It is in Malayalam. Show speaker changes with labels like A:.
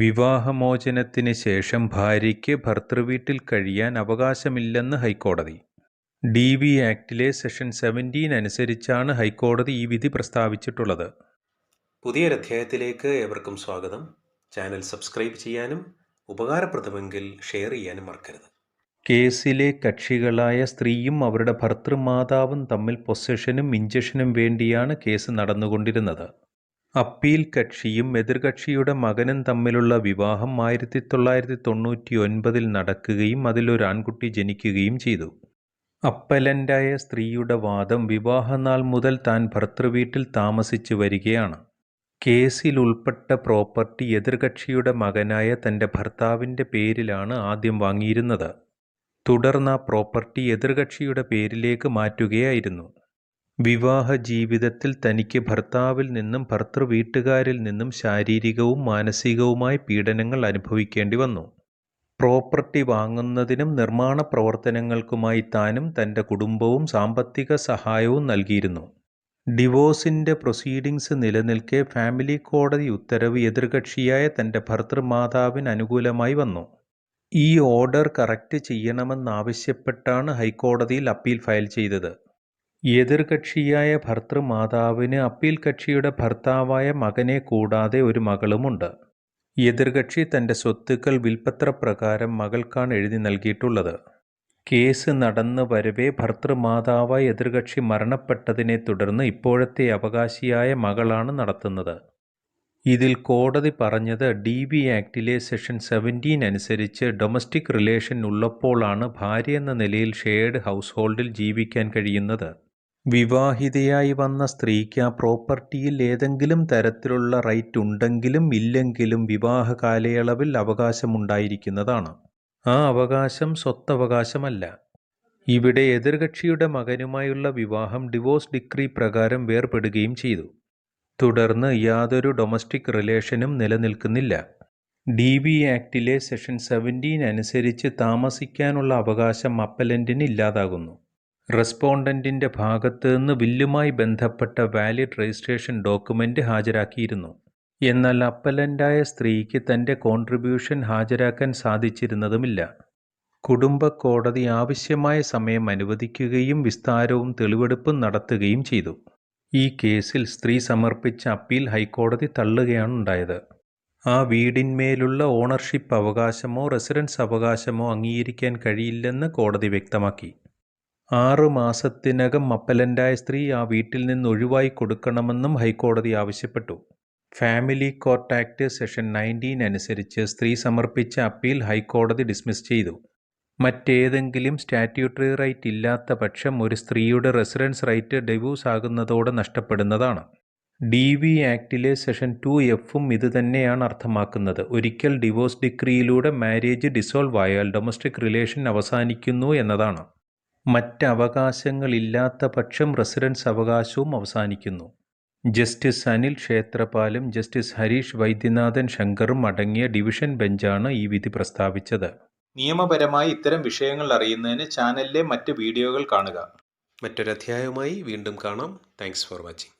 A: വിവാഹമോചനത്തിന് ശേഷം ഭാര്യയ്ക്ക് ഭർത്തൃവീട്ടിൽ കഴിയാൻ അവകാശമില്ലെന്ന് ഹൈക്കോടതി. ഡി വി ആക്ടിലെ സെഷൻ സെവന്റീൻ അനുസരിച്ചാണ് ഹൈക്കോടതി ഈ വിധി പ്രസ്താവിച്ചിട്ടുള്ളത്.
B: പുതിയൊരധ്യായത്തിലേക്ക് ഏവർക്കും സ്വാഗതം. ചാനൽ സബ്സ്ക്രൈബ് ചെയ്യാനും ഉപകാരപ്രദമെങ്കിൽ ഷെയർ ചെയ്യാനും മറക്കരുത്.
A: കേസിലെ കക്ഷികളായ സ്ത്രീയും അവരുടെ ഭർത്തൃമാതാവും തമ്മിൽ പൊസഷനും ഇഞ്ചക്ഷനും വേണ്ടിയാണ് കേസ് നടന്നുകൊണ്ടിരുന്നത്. അപ്പീൽ കക്ഷിയും എതിർകക്ഷിയുടെ മകനും തമ്മിലുള്ള വിവാഹം ആയിരത്തി തൊള്ളായിരത്തി തൊണ്ണൂറ്റി ഒൻപതിൽ നടക്കുകയും അതിലൊരു ആൺകുട്ടി ജനിക്കുകയും ചെയ്തു. അപ്പലന്റായ സ്ത്രീയുടെ വാദം വിവാഹനാൾ മുതൽ താൻ ഭർത്തൃവീട്ടിൽ താമസിച്ചു വരികയാണ്. കേസിൽ ഉൾപ്പെട്ട പ്രോപ്പർട്ടി എതിർകക്ഷിയുടെ മകനായ തന്റെ ഭർത്താവിന്റെ പേരിലാണ് ആദ്യം വാങ്ങിയിരുന്നത്. തുടർന്ന് ആ പ്രോപ്പർട്ടി എതിർകക്ഷിയുടെ പേരിലേക്ക് മാറ്റുകയായിരുന്നു. വിവാഹ ജീവിതത്തിൽ തനിക്ക് ഭർത്താവിൽ നിന്നും ഭർത്തൃ വീട്ടുകാരിൽ നിന്നും ശാരീരികവും മാനസികവുമായ പീഡനങ്ങൾ അനുഭവിക്കേണ്ടി വന്നു. പ്രോപ്പർട്ടി വാങ്ങുന്നതിനും നിർമ്മാണ പ്രവർത്തനങ്ങൾക്കുമായി താനും തന്റെ കുടുംബവും സാമ്പത്തിക സഹായവും നൽകിയിരുന്നു. ഡിവോഴ്സിന്റെ പ്രൊസീഡിങ്സ് നിലനിൽക്കെ ഫാമിലി കോടതി ഉത്തരവ് എതിർകക്ഷിയായ തന്റെ ഭർത്തൃമാതാവിന് അനുകൂലമായി വന്നു. ഈ ഓർഡർ കറക്റ്റ് ചെയ്യണമെന്നാവശ്യപ്പെട്ടാണ് ഹൈക്കോടതിയിൽ അപ്പീൽ ഫയൽ ചെയ്തത്. എതിർകക്ഷിയായ ഭർത്തൃമാതാവിന് അപ്പീൽ കക്ഷിയുടെ ഭർത്താവായ മകനെ കൂടാതെ ഒരു മകളുമുണ്ട്. എതിർകക്ഷി തന്റെ സ്വത്തുക്കൾ വിൽപ്പത്രപ്രകാരം മകൾക്കാണ് എഴുതി നൽകിയിട്ടുള്ളത്. കേസ് നടന്നു വരവേ ഭർത്തൃമാതാവായ എതിർകക്ഷി മരണപ്പെട്ടതിനെ തുടർന്ന് ഇപ്പോഴത്തെ അവകാശിയായ മകളാണ് നടത്തുന്നത്. ഇതിൽ കോടതി പറഞ്ഞത് ഡി ബി ആക്ടിലെ സെഷൻ സെവന്റീൻ അനുസരിച്ച് ഡൊമസ്റ്റിക് റിലേഷൻ ഉള്ളപ്പോഴാണ് ഭാര്യ എന്ന നിലയിൽ ഷെയർഡ് ഹൗസ് ഹോൾഡിൽ ജീവിക്കാൻ കഴിയുന്നത്. വിവാഹിതയായി വന്ന സ്ത്രീക്ക് ആ പ്രോപ്പർട്ടിയിൽ ഏതെങ്കിലും തരത്തിലുള്ള റൈറ്റ് ഉണ്ടെങ്കിലും ഇല്ലെങ്കിലും വിവാഹ കാലയളവിൽ അവകാശമുണ്ടായിരിക്കുന്നതാണ്. ആ അവകാശം സ്വത്തവകാശമല്ല. ഇവിടെ എതിർകക്ഷിയുടെ മകനുമായുള്ള വിവാഹം ഡിവോഴ്സ് ഡിക്രി പ്രകാരം വേർപെടുകയും ചെയ്തു. തുടർന്ന് യാതൊരു ഡൊമസ്റ്റിക് റിലേഷനും നിലനിൽക്കുന്നില്ല. ഡി ബി ആക്ടിലെ സെഷൻ സെവന്റീൻ അനുസരിച്ച് താമസിക്കാനുള്ള അവകാശം അപ്പലന്റിന് ഇല്ലാതാകുന്നു. റെസ്പോണ്ടന്റിന്റെ ഭാഗത്ത് നിന്ന് ബില്ലുമായി ബന്ധപ്പെട്ട വാലിഡ് രജിസ്ട്രേഷൻ ഡോക്യുമെന്റ് ഹാജരാക്കിയിരുന്നു. എന്നാൽ അപ്പലന്റായ സ്ത്രീക്ക് തന്റെ കോൺട്രിബ്യൂഷൻ ഹാജരാക്കാൻ സാധിച്ചിരുന്നതുമില്ല. കുടുംബ കോടതി ആവശ്യമായ സമയം അനുവദിക്കുകയും വിസ്താരവും തെളിവെടുപ്പും നടത്തുകയും ചെയ്തു. ഈ കേസിൽ സ്ത്രീ സമർപ്പിച്ച അപ്പീൽ ഹൈക്കോടതി തള്ളുകയാണ് ഉണ്ടായത് ആ വീടിന്മേലുള്ള ഓണർഷിപ്പ് അവകാശമോ റെസിഡൻസ് അവകാശമോ അംഗീകരിക്കാൻ കഴിയില്ലെന്ന് കോടതി വ്യക്തമാക്കി. ആറ് മാസത്തിനകം മപ്പലന്റായ സ്ത്രീ ആ വീട്ടിൽ നിന്ന് ഒഴിവായി കൊടുക്കണമെന്നും ഹൈക്കോടതി ആവശ്യപ്പെട്ടു. Family court act section nineteen അനുസരിച്ച് സ്ത്രീ സമർപ്പിച്ച അപ്പീൽ ഹൈക്കോടതി ഡിസ്മിസ് ചെയ്തു. മറ്റേതെങ്കിലും സ്റ്റാറ്റ്യൂട്ടറി റൈറ്റ് ഇല്ലാത്ത പക്ഷം ഒരു സ്ത്രീയുടെ റെസിഡൻസ് റൈറ്റ് ഡെവ്യൂസ് ആകുന്നതോടെ നഷ്ടപ്പെടുന്നതാണ്. ഡി വി ആക്ടിലെ സെഷൻ ടു എഫും ഇതുതന്നെയാണ് അർത്ഥമാക്കുന്നത്. ഒരിക്കൽ ഡിവോഴ്സ് ഡിഗ്രിയിലൂടെ മാരേജ് ഡിസോൾവ് ആയാൽ ഡൊമസ്റ്റിക് റിലേഷൻ അവസാനിക്കുന്നു എന്നതാണ്. മറ്റ് അവകാശങ്ങളില്ലാത്ത പക്ഷം റെസിഡൻസ് അവകാശവും അവസാനിക്കുന്നു. ജസ്റ്റിസ് അനിൽ ക്ഷേത്രപാലും ജസ്റ്റിസ് ഹരീഷ് വൈദ്യനാഥൻ ശങ്കറും അടങ്ങിയ ഡിവിഷൻ ബെഞ്ചാണ് ഈ വിധി പ്രസ്താവിച്ചത്.
C: നിയമപരമായി ഇത്തരം വിഷയങ്ങൾ അറിയുന്നതിന് ചാനലിലെ മറ്റ് വീഡിയോകൾ കാണുക.
B: മറ്റൊരധ്യായവുമായി വീണ്ടും കാണാം. Thanks for watching.